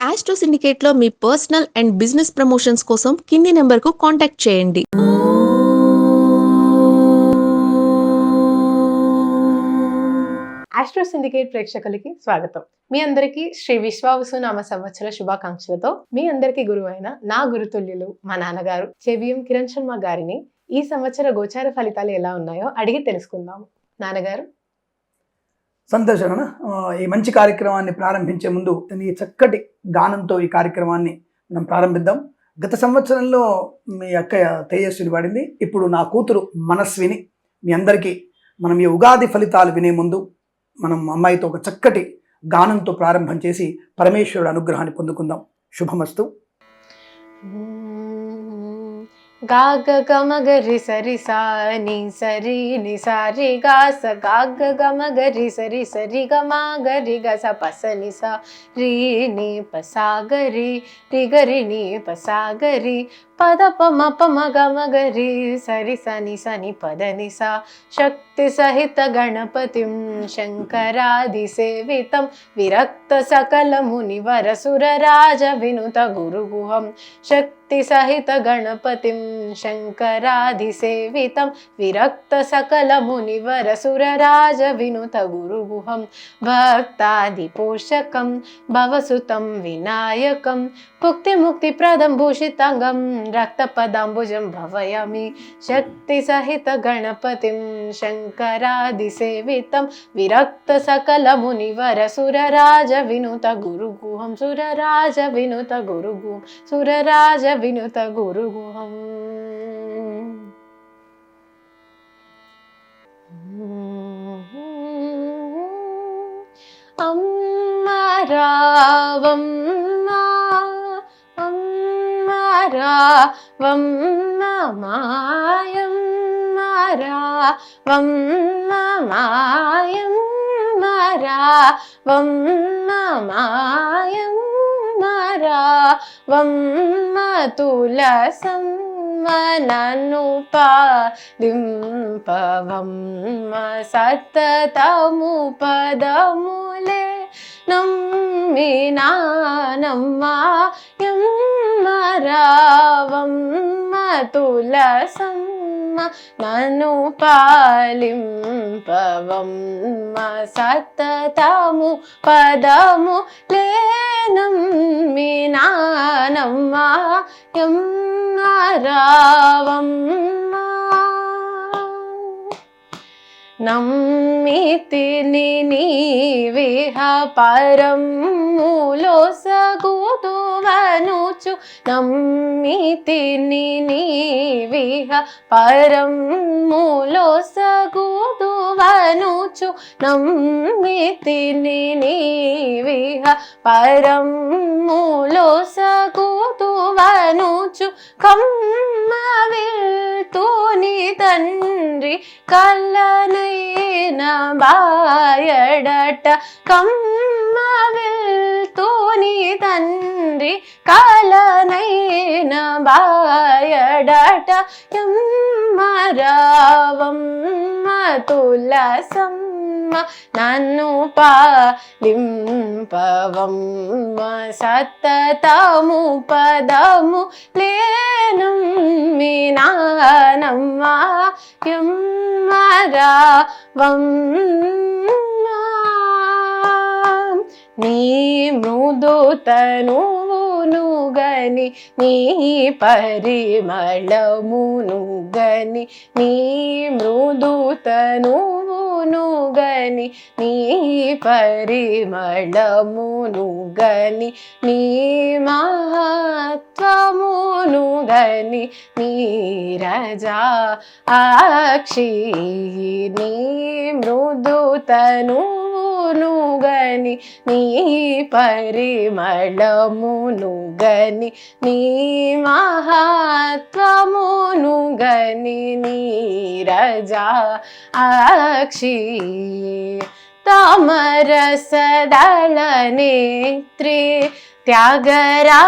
Astro సిండికేట్లో మీ personal and business promotions కోసం కింది నెంబర్కు కాంటాక్ట్ చేయండి. ఆస్ట్రో సిండికేట్ ప్రేక్షకులకి స్వాగతం. మీ అందరికీ శ్రీ విశ్వావసు నామ సంవత్సర శుభాకాంక్షలతో మీ అందరికీ గురువు అయిన నా గురుతుల్యులు మా నాన్నగారు చెవియం కిరణ్ శర్మ గారిని ఈ సంవత్సర గోచార ఫలితాలు ఎలా ఉన్నాయో అడిగి తెలుసుకుందాం నాన్నగారు సంతోషం ఈ మంచి కార్యక్రమాన్ని ప్రారంభించే ముందు ఈ చక్కటి గానంతో ఈ కార్యక్రమాన్ని మనం ప్రారంభిద్దాం. గత సంవత్సరంలో మీ అక్క తేజస్విని పాడింది. ఇప్పుడు నా కూతురు మనస్విని. మీ అందరికీ మనం ఈ ఉగాది ఫలితాలు వినే ముందు మనం అమ్మాయితో ఒక చక్కటి గానంతో ప్రారంభం చేసి పరమేశ్వరుడు అనుగ్రహాన్ని పొందుకుందాం. శుభమస్తు. గాగ గమ గరి సరి సా ని సరి ని సారి గా స గాగ గమ గరి సరి సరి గ మా గరి గ స పస ని సా రి ని ప సా గరి రి గరి ని ప సా గరి పద ప మ ప మ గ మ గరి సరి స ని స ని పద ని సా पदपमपमगमगरी सरि सनि सनि पदनि सा शक्तिसहित गणपतिं शङ्कराधिसेवितं विरक्तसकल मुनिवरसुरराज विनुत भक्तादिपोषकं भवसुतं विनायकं भुक्तिमुक्तिप्रदं भूषिताङ्गं रक्तपदाम्बुजं भवयामि। शक्तिसहितगणपतिं शङ्करादिसेवितं विरक्तसकलमुनिवरसुरराजविनुतगुरुगुहं। सुरराजविनुतगुरुगुहं सुरराजविनुतगुरुगुहम् अम्मा रावम् రావం మాయం రావం మాయం రావం మాయం రావం తులసం రక్త పదాంబుజం నన్ను సతతము పదములే నమ్మినా నమ్మాయం రావమ్మ తులసమ్మ నను పాలింపవమ్మ సతతము పదము లేనమ్మినానమ్మ యమ్మ రావమ్మ. నమ్మితిని నీవిహ పరములో సగుదువనుచు నమ్మితిని నీవిహ పరములో సగుదువనుచు నమ్మితిని నీవిహ పరములో సగుదువనుచు కమ్మ వెళ్తూని తండ్రి కల్లనైన బాయడట కమ్మ వెళ్తూని తండ్రి కలనైన బాయడట ఎమ్మ రావమ్మ తులసమ్మ నన్ను పాలింపవమ్మ సతతము పదము లేను మీనానమ్మ యమ్మ రావమ్మ నీ మృదుతనువును గని నీ పరిమళమును గని నీ మృదుతనువును గని నీ పరిమళమును గని నీ మహత్వమును గని నీ రజా అక్షి నీ మృదుతనువు గని నీ పరిమళమును గని నీ మహత్వమును గని నీ రజా అక్షి తామరసదళ నేత్రి త్యాగరాజుని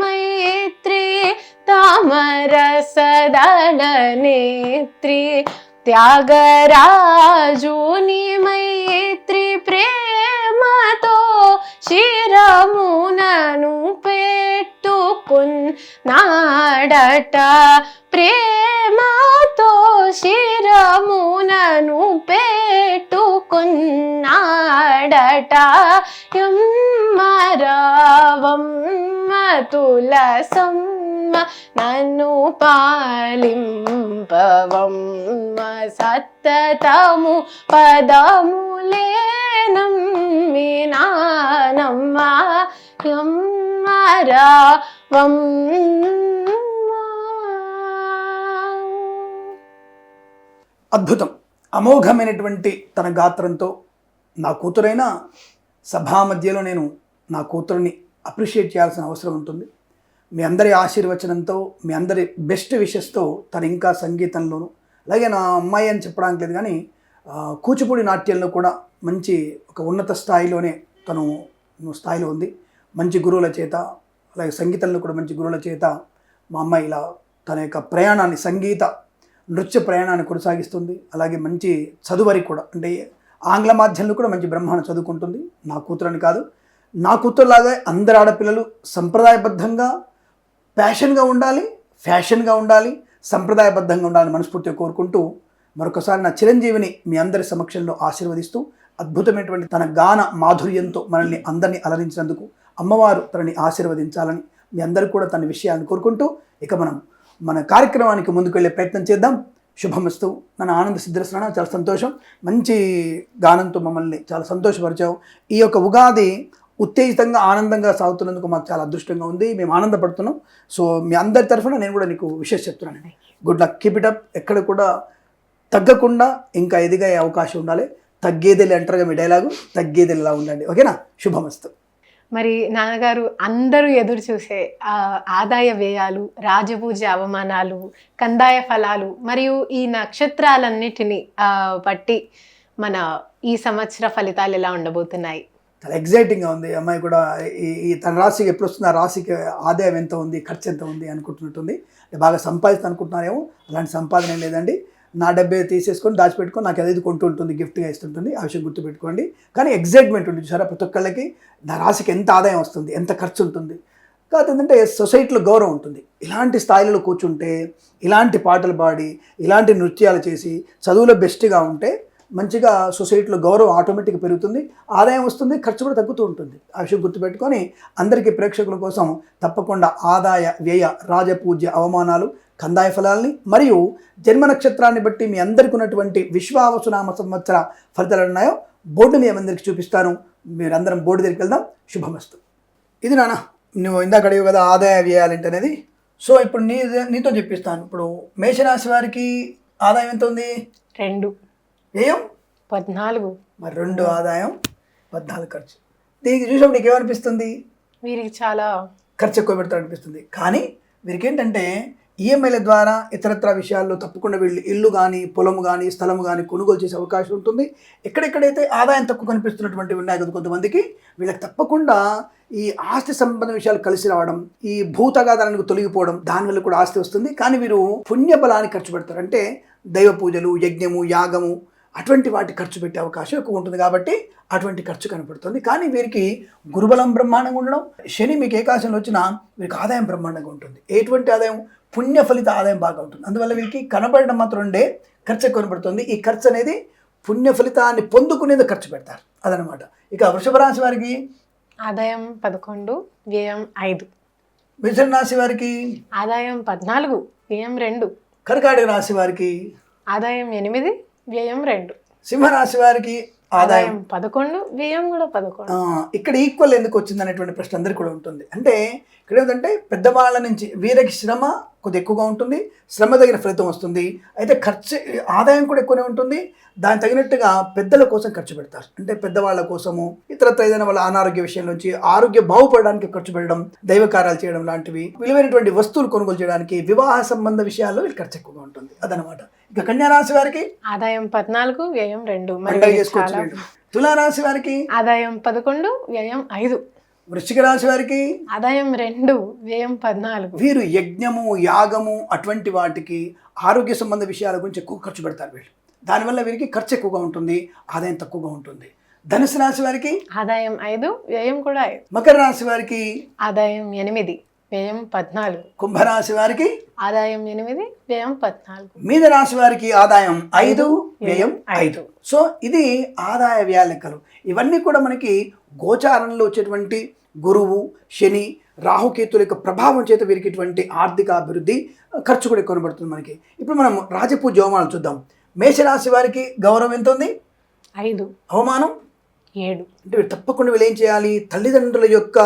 మైత్రి తామరసదళ నేత్రి త్యాగరాజుని మైత్రి ప్రేమతో శిరమునను పెట్టుకున్నాడట. ప్రేమతో శిరమునను పెట్టుకున్నాడట. యమ్మరావమ్మ జన్మ నన్ను పాలింపవమ్మ సత్తతము పదములేనమ్మినానమ్మ అద్భుతం. అమోఘమైనటువంటి తన గాత్రంతో నా కూతురైనా సభా మధ్యలో నేను నా కూతురుని అప్రిషియేట్ చేయాల్సిన అవసరం ఉంటుంది. మీ అందరి ఆశీర్వచనంతో మీ అందరి బెస్ట్ విషెస్తో తను ఇంకా సంగీతంలోను. అలాగే నా అమ్మాయి అని చెప్పడానికి లేదు కానీ కూచిపూడి నాట్యంలో కూడా మంచి ఒక ఉన్నత స్థాయిలోనే తను స్థాయిలో ఉంది. మంచి గురువుల చేత అలాగే సంగీతంలో కూడా మంచి గురువుల చేత మా అమ్మాయి ఇలా తన యొక్క ప్రయాణాన్ని సంగీత నృత్య ప్రయాణాన్ని కొనసాగిస్తుంది. అలాగే మంచి చదువరి కూడా అంటే ఆంగ్ల మాధ్యమంలో కూడా మంచి బ్రహ్మాండం చదువుకుంటుంది. నా కూతురని కాదు. నా కూతురులాగా అందరు ఆడపిల్లలు సంప్రదాయబద్ధంగా ప్యాషన్గా ఉండాలి ఫ్యాషన్గా ఉండాలి సంప్రదాయబద్ధంగా ఉండాలని మనస్ఫూర్తిగా కోరుకుంటూ మరొకసారి నా చిరంజీవిని మీ అందరి సమక్షంలో ఆశీర్వదిస్తూ అద్భుతమైనటువంటి తన గాన మాధుర్యంతో మనల్ని అందరినీ అలరించినందుకు అమ్మవారు తనని ఆశీర్వదించాలని మీ అందరూ కూడా తన విషయాన్ని కోరుకుంటూ ఇక మనం మన కార్యక్రమానికి ముందుకు వెళ్ళే ప్రయత్నం చేద్దాం. శుభమస్తు. నన్ను ఆనంద సిద్ధిస్తున్నాను చాలా సంతోషం. మంచి గానంతో మమ్మల్ని చాలా సంతోషపరిచావు. ఈ యొక్క ఉగాది ఉత్తేజితంగా ఆనందంగా సాగుతున్నందుకు మాకు చాలా అదృష్టంగా ఉంది. మేము ఆనందపడుతున్నాం. సో మీ అందరి తరఫున నేను కూడా నీకు విషయం చెప్తున్నాను good luck keep it up ఎక్కడ కూడా తగ్గకుండా ఇంకా ఎదిగే అవకాశం ఉండాలి. తగ్గేదేలే అంటారుగా మీ డైలాగు. తగ్గేదేలా ఉండండి. ఓకేనా? శుభమస్తు. మరి నాన్నగారు అందరూ ఎదురు చూసే ఆదాయ వ్యయాలు రాజపూజ అవమానాలు కందాయ ఫలాలు మరియు ఈ నక్షత్రాలన్నిటిని బట్టి మన ఈ సంవత్సర ఫలితాలు ఎలా ఉండబోతున్నాయి? చాలా ఎగ్జైటింగ్గా ఉంది. అమ్మాయి కూడా ఈ ఈ తన రాశికి ఎప్పుడు వస్తుంది ఆ రాశికి ఆదాయం ఎంత ఉంది ఖర్చు ఎంత ఉంది అనుకుంటున్నట్టుంది. బాగా సంపాదిస్తా అనుకుంటున్నారేమో అలాంటి సంపాదన ఏం లేదండి. నా డబ్బే తీసేసుకొని దాచిపెట్టుకొని నాకు ఏదైతే కొంటూ ఉంటుంది గిఫ్ట్గా ఇస్తుంటుంది ఆ విషయం గుర్తుపెట్టుకోండి. కానీ ఎగ్జైట్మెంట్ ఉంటుంది చూసారా ప్రతి ఒక్కళ్ళకి నా రాశికి ఎంత ఆదాయం వస్తుంది ఎంత ఖర్చు ఉంటుంది. కాదు ఏంటంటే సొసైటీలో గౌరవం ఉంటుంది. ఇలాంటి స్థాయిలో కూర్చుంటే ఇలాంటి పాటలు పాడి ఇలాంటి నృత్యాలు చేసి చదువులో బెస్ట్గా ఉంటే మంచిగా సొసైటీలో గౌరవం ఆటోమేటిక్ పెరుగుతుంది ఆదాయం వస్తుంది ఖర్చు కూడా తగ్గుతూ ఉంటుంది. ఆ విషయం గుర్తుపెట్టుకొని అందరికీ ప్రేక్షకుల కోసం తప్పకుండా ఆదాయ వ్యయ రాజపూజ్య అవమానాలు కందాయ ఫలాల్ని మరియు జన్మ నక్షత్రాన్ని బట్టి మీ అందరికి ఉన్నటువంటి విశ్వావసునామ సంవత్సర ఫలితాలు ఉన్నాయో బోర్డు మీ అందరికీ చూపిస్తాను. మీరందరం బోర్డు దగ్గరికి వెళ్దాం. శుభమస్తు. ఇది నాన్న నువ్వు ఇందాక అడిగావు కదా ఆదాయ వ్యయాలు అనేది. సో ఇప్పుడు నీ నీతో చెప్పిస్తాను. ఇప్పుడు మేషరాశి వారికి ఆదాయం ఎంత ఉంది? రెండు. వ్యయం పద్నాలుగు. మరి రెండు ఆదాయం పద్నాలుగు ఖర్చు. దీనికి చూసినప్పుడు నీకు ఏమనిపిస్తుంది వీరికి చాలా ఖర్చు ఎక్కువ పెడతారు అనిపిస్తుంది కానీ వీరికి ఏంటంటే ఈఎంఐల ద్వారా ఇతరత్ర విషయాల్లో తప్పకుండా వీళ్ళు ఇల్లు కానీ పొలము కానీ స్థలము కానీ కొనుగోలు చేసే అవకాశం ఉంటుంది. ఎక్కడెక్కడైతే ఆదాయం తక్కువ కనిపిస్తున్నటువంటి ఉన్నాయి కదా కొంతమందికి వీళ్ళకి తప్పకుండా ఈ ఆస్తి సంబంధ విషయాలు కలిసి రావడం ఈ భూతగాదానికి తొలగిపోవడం దానివల్ల కూడా ఆస్తి వస్తుంది. కానీ వీరు పుణ్య బలాన్ని ఖర్చు పెడతారు. అంటే దైవ పూజలు యజ్ఞము యాగము అటువంటి వాటి ఖర్చు పెట్టే అవకాశం ఎక్కువ ఉంటుంది కాబట్టి అటువంటి ఖర్చు కనపడుతుంది. కానీ వీరికి గురుబలం బ్రహ్మాండంగా ఉండడం శని మీకు ఏకాశంలో వచ్చినా వీరికి ఆదాయం బ్రహ్మాండంగా ఉంటుంది. ఎటువంటి ఆదాయం? పుణ్య ఫలిత ఆదాయం బాగా ఉంటుంది. అందువల్ల వీరికి కనబడడం మాత్రం ఉండే ఖర్చు కనబడుతుంది. ఈ ఖర్చు అనేది పుణ్య ఫలితాన్ని పొందుకునేది ఖర్చు పెడతారు. అదనమాట ఇక వృషభ రాశి వారికి? ఆదాయం పదకొండు వ్యయం ఐదు. మిథున రాశి వారికి? ఆదాయం పద్నాలుగు వ్యయం రెండు. కర్కాటక రాశి వారికి? ఆదాయం ఎనిమిది వ్యయం రెండు. సింహరాశి వారికి ఆదాయం. పదకొండు వ్యయం కూడా పదకొండు. ఇక్కడ ఈక్వల్ ఎందుకు వచ్చింది అనేటువంటి ప్రశ్న అందరికీ కూడా ఉంటుంది. అంటే ఇక్కడ ఏంటంటే పెద్దవాళ్ళ నుంచి వీరికి శ్రమ కొద్దిగా ఎక్కువగా ఉంటుంది శ్రమ తగిన ఫలితం వస్తుంది. అయితే ఖర్చు ఆదాయం కూడా ఎక్కువనే ఉంటుంది. దానికి తగినట్టుగా పెద్దల కోసం ఖర్చు పెడతారు. అంటే పెద్దవాళ్ళ కోసము ఇతరత్ర ఏదైనా వాళ్ళ అనారోగ్య విషయం నుంచి ఆరోగ్య బాగుపడడానికి ఖర్చు పెట్టడం దైవ కార్యాలు చేయడం లాంటివి విలువైనటువంటి వస్తువులు కొనుగోలు చేయడానికి వివాహ సంబంధ విషయాల్లో వీళ్ళకి ఖర్చు ఎక్కువగా ఉంటుంది. అదనమాట. ఇక కన్యారాశి వారికి? ఆదాయం పద్నాలుగు వ్యయం రెండు. తులారాశి వారికి? ఆదాయం పదకొండు వ్యయం ఐదు. వృశ్చిక రాశి వారికి? ఆదాయం రెండు వ్యయం పద్నాలుగు. వీరు యజ్ఞము యాగము అటువంటి వాటికి ఆరోగ్య సంబంధ విషయాల గురించి ఎక్కువ ఖర్చు పెడతారు వీళ్ళు. దానివల్ల వీరికి ఖర్చు ఎక్కువగా ఉంటుంది ఆదాయం తక్కువగా ఉంటుంది. ధనుసు రాశి వారికి? ఆదాయం ఐదు వ్యయం కూడా ఐదు. మకర రాశి వారికి? ఆదాయం ఎనిమిది. వ్యయం పద్నాలుగు. కుంభరాశి వారికి? ఆదాయం ఎనిమిది వ్యయం పద్నాలుగు. మీన రాశి వారికి ఆదాయం ఐదు వ్యయం ఐదు. సో ఇది ఆదాయ వ్యయ లెక్కలు ఇవన్నీ కూడా మనకి గోచారంలో వచ్చేటువంటి గురువు శని రాహుకేతుల యొక్క ప్రభావం చేత వీరికి ఇటువంటి ఆర్థిక అభివృద్ధి ఖర్చు కూడా ఎక్కువ కనబడుతుంది మనకి. ఇప్పుడు మనం రాజపూజ హోమాలు చూద్దాం. మేషరాశి వారికి గౌరవం ఎంత ఉంది? ఐదు. అవమానం? ఏడు. అంటే తప్పకుండా వీళ్ళు ఏం చేయాలి? తల్లిదండ్రుల యొక్క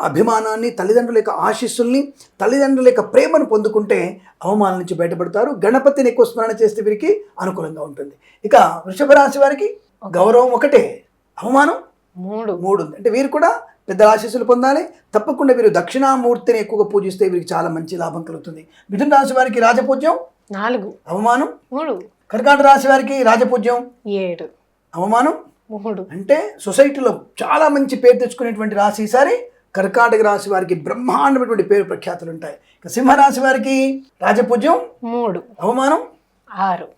అభిమానాన్ని తల్లిదండ్రుల యొక్క ఆశీస్సుల్ని తల్లిదండ్రుల యొక్క ప్రేమను పొందుకుంటే అవమానం నుంచి బయటపడతారు. గణపతిని ఎక్కువ స్మరణ చేస్తే వీరికి అనుకూలంగా ఉంటుంది. ఇక వృషభ రాశి వారికి గౌరవం ఒకటే. అవమానం మూడు. మూడు ఉంది. అంటే వీరు కూడా పెద్ద ఆశీస్సులు పొందాలి. తప్పకుండా వీరు దక్షిణామూర్తిని ఎక్కువగా పూజిస్తే వీరికి చాలా మంచి లాభం కలుగుతుంది. మిథున రాశి వారికి రాజపూజ్యం నాలుగు. అవమానం మూడు. కర్కాటక రాశి వారికి రాజపూజ్యం ఏడు. అవమానం మూడు. అంటే సొసైటీలో చాలా మంచి పేరు తెచ్చుకునేటువంటి రాశి ఈసారి కర్కాటక రాశి వారికి బ్రహ్మాండమైనటువంటి పేరు ప్రఖ్యాతులు ఉంటాయి. ఇక సింహరాశి వారికి రాజపూజ్యం మూడు. అవమానం? ఆరు.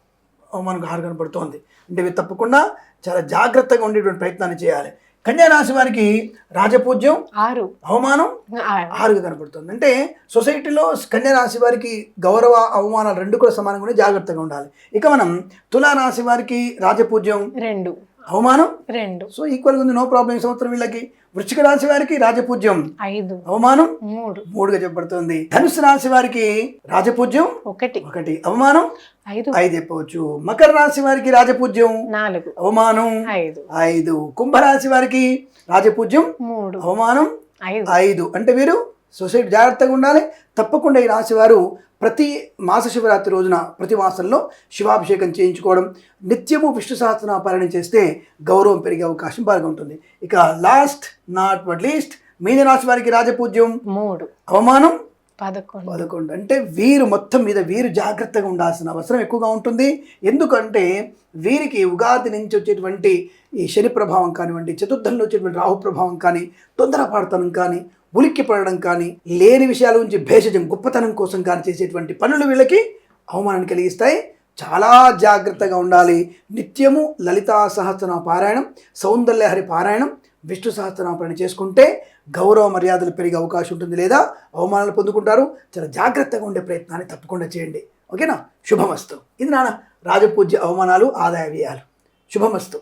అవమానం ఆరు కనపడుతోంది అంటే ఇవి తప్పకుండా చాలా జాగ్రత్తగా ఉండేటువంటి ప్రయత్నాన్ని చేయాలి. కన్యా రాశి వారికి రాజపూజ్యం ఆరు. అవమానం? ఆరు. ఆరుగా కనపడుతుంది అంటే సొసైటీలో కన్యా రాశి వారికి గౌరవ అవమానాలు రెండు కూడా సమానంగా జాగ్రత్తగా ఉండాలి. ఇక మనం తులా రాశి వారికి రాజపూజ్యం రెండు. అవమానం? రెండు. సో ఈక్వల్గా ఉంది నో ప్రాబ్లం సంవత్సరం వీళ్ళకి వృశ్చిక రాశి వారికి రాజపూజ్యం. ఐదు. అవమానం? మూడు. మూడుగా చెప్పబడుతుంది. ధనుసు రాశి వారికి రాజపూజ్యం? ఒకటి. ఒకటి. అవమానం? ఐదు. ఐదు చెప్పవచ్చు. మకర రాశి వారికి రాజపూజ్యం? నాలుగు. అవమానం? ఐదు. ఐదు. కుంభరాశి వారికి రాజపూజ్యం? మూడు. అవమానం? ఐదు. ఐదు. అంటే వీరు సొసైటీ జాగ్రత్తగా ఉండాలి. తప్పకుండా ఈ రాశి వారు ప్రతి మాస శివరాత్రి రోజున ప్రతి మాసంలో శివాభిషేకం చేయించుకోవడం నిత్యము విష్ణు సహస్రనామ పారాయణ చేస్తే గౌరవం పెరిగే అవకాశం బాగా ఉంటుంది. ఇక లాస్ట్ నాట్ బట్ లీస్ట్ మీన రాశి వారికి రాజపూజ్యం. మూడు. అవమానం పదకొండు. పదకొండు. అంటే వీరు మొత్తం మీద వీరు జాగ్రత్తగా ఉండాల్సిన అవసరం ఎక్కువగా ఉంటుంది. ఎందుకంటే వీరికి ఉగాది నుంచి వచ్చేటువంటి ఈ శని ప్రభావం కానివ్వండి చతుర్థంలో వచ్చేటువంటి రాహు ప్రభావం కానీ తొందరపడతనం కానీ ఉలిక్కి పడడం కానీ లేని విషయాల గురించి భేషజం గొప్పతనం కోసం కానీ చేసేటువంటి పనులు వీళ్ళకి అవమానాన్ని కలిగిస్తాయి. చాలా జాగ్రత్తగా ఉండాలి. నిత్యము లలితా సహస్రనామ పారాయణం సౌందర్యహరి పారాయణం విష్ణు సహస్రనామ పారాయణ చేసుకుంటే గౌరవ మర్యాదలు పెరిగే అవకాశం ఉంటుంది లేదా అవమానాలు పొందుకుంటారు? చాలా జాగ్రత్తగా ఉండే ప్రయత్నాన్ని తప్పకుండా చేయండి. ఓకేనా? శుభమస్తు. ఇది నాన్న రాజపూజ్య అవమానాలు ఆదాయ వ్యయాలు. శుభమస్తు.